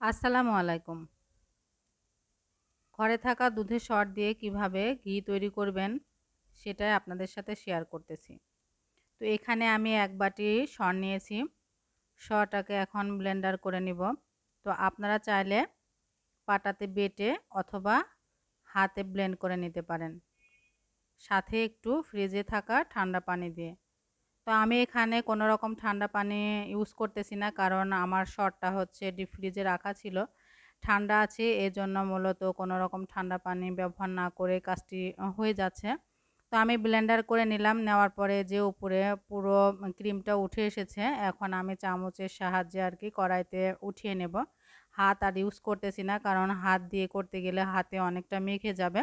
আসসালামু আলাইকুম। ঘরে থাকা দুধের সর দিয়ে কীভাবে ঘি তৈরি করবেন সেটাই আপনাদের সাথে শেয়ার করতেছি। তো এখানে আমি এক বাটি সর নিয়েছি। সরটাকে এখন ব্লেন্ডার করে নিব। তো আপনারা চাইলে পাটাতে বেটে অথবা হাতে ব্লেন্ড করে নিতে পারেন। সাথে একটু ফ্রিজে থাকা ঠান্ডা পানি দিয়ে। তো আমি এখানে কোনো রকম ঠান্ডা পানি ইউজ করতেছি না। কারণ আমার শর্টটা হচ্ছে ডিপ ফ্রিজে রাখা ছিল। ঠান্ডা আছে, এজন্য মূলত কোনো রকম ঠান্ডা পানি ব্যবহার না করে কাজটি হয়ে যাচ্ছে। তো আমি ব্লেন্ডার করে নিলাম। নেওয়ার পরে যে উপরে পুরো ক্রিমটা উঠে এসেছে, এখন আমি চামচের সাহায্যে আর কি কড়াইতে উঠিয়ে নেব। হাত আর ইউজ করতেছি না, কারণ হাত দিয়ে করতে গেলে হাতে অনেকটা মেখে যাবে।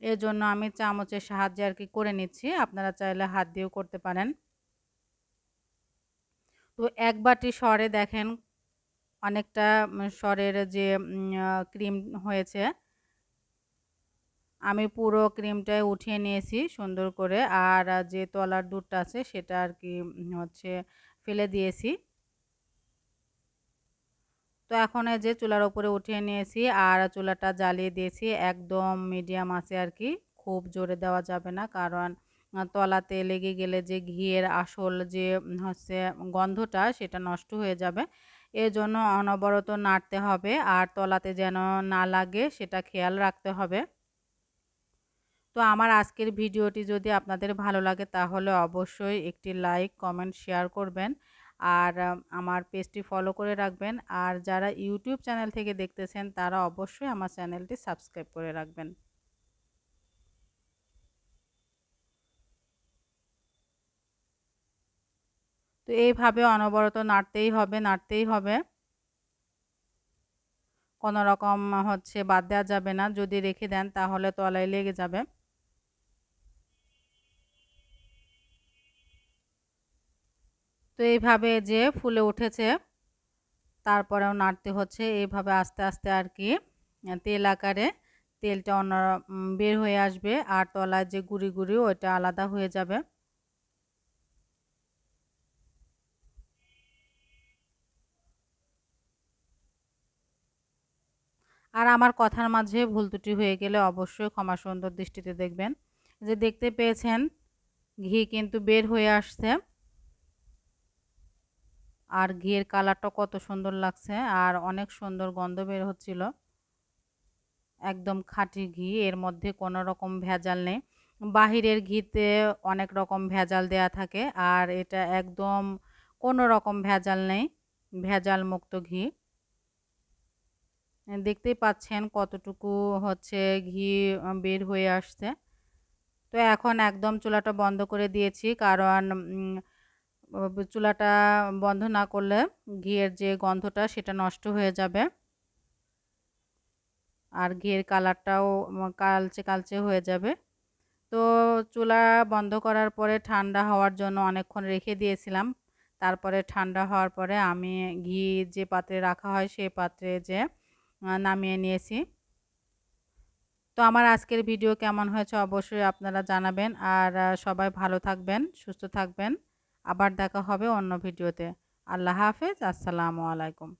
এর জন্য আমি চামচের সাহায্যে আর কি করে নিচ্ছি। আপনারা চাইলে হাত দিয়েও করতে পারেন। তো এক বাটি সরে দেখেন, অনেকটা সরের যে ক্রিম হয়েছে। আমি পুরো ক্রিমটাই উঠিয়ে নিয়েছি সুন্দর করে, আর যে তলার দুধটা আছে সেটা আর কি হচ্ছে ফেলে দিয়েছি। তো এখন যে চুলার উপরে উঠিয়ে নিয়েছি, আর, চুলাটা জ্বালিয়ে দিয়েছি, একদম মিডিয়াম আছে আর কি, খুব জোরে দেওয়া যাবে না, কারণ তলাতে লেগে গেলে যে ঘিয়ের আসল যে হচ্ছে গন্ধটা সেটা নষ্ট হয়ে যাবে। এজন্য অনবরত নাড়তে হবে আর তলাতে যেন না লাগে সেটা খেয়াল রাখতে হবে। তো আমার আজকের ভিডিওটি যদি আপনাদের ভালো লাগে তাহলে অবশ্যই একটি লাইক, কমেন্ট, শেয়ার করবেন। আর আমার পেজটি ফলো করে রাখবেন। আর যারা ইউটিউব চ্যানেল থেকে দেখতেছেন তারা অবশ্যই আমার চ্যানেলটি সাবস্ক্রাইব করে রাখবেন। তো এইভাবে অনবরত নাড়তেই হবে নাড়তেই হবে। কোনো রকম হচ্ছে বাদ দেওয়া যাবে না, যদি রেখে দেন তাহলে তলায় লেগে যাবে। তো এইভাবে যে ফুলে উঠেছে, তারপরেও নাড়তে হচ্ছে। এইভাবে আস্তে আস্তে আর কি তেল আকারে তেলটা অন্য বের হয়ে আসবে, আর তলায় যে গুড়ি গুড়ি ওইটা আলাদা হয়ে যাবে। আর আমার কথার মাঝে ভুল ত্রুটি হয়ে গেলে অবশ্যই ক্ষমা সুন্দর দৃষ্টিতে দেখবেন। যে দেখতে পেয়েছেন, ঘি কিন্তু বের হয়ে আসছে। আর ঘিয়ের কালারটা কত সুন্দর লাগছে আর অনেক সুন্দর গন্ধ বের হচ্ছিল। একদম খাঁটি ঘি, এর মধ্যে কোনো রকম ভেজাল নেই। বাহিরের ঘিতে অনেক রকম ভেজাল দেয়া থাকে আর এটা একদম কোনো রকম ভেজাল নেই ভেজাল মুক্ত ঘি। দেখতেই পাচ্ছেন কতটুকু হচ্ছে ঘি বের হয়ে আসছে। তো এখন একদম চুলাটা বন্ধ করে দিয়েছি, কারণ চুলাটা বন্ধ না করলে ঘিয়ের যে গন্ধটা সেটা নষ্ট হয়ে যাবে। আর ঘিয়ের কালারটাও কালচে কালচে হয়ে যাবে। তো চুলা বন্ধ করার পরে ঠান্ডা হওয়ার জন্য অনেকক্ষণ রেখে দিয়েছিলাম। তারপরে ঠান্ডা হওয়ার পরে আমি ঘি যে পাত্রে রাখা হয় সেই পাত্রে যে নামিয়ে নিয়েছি। তো আমার আজকের ভিডিও কেমন হয়েছে অবশ্যই আপনারা জানাবেন। আর সবাই ভালো থাকবেন, সুস্থ থাকবেন। আবার দেখা হবে অন্য ভিডিওতে। আল্লাহ হাফেজ, আসসালামু আলাইকুম।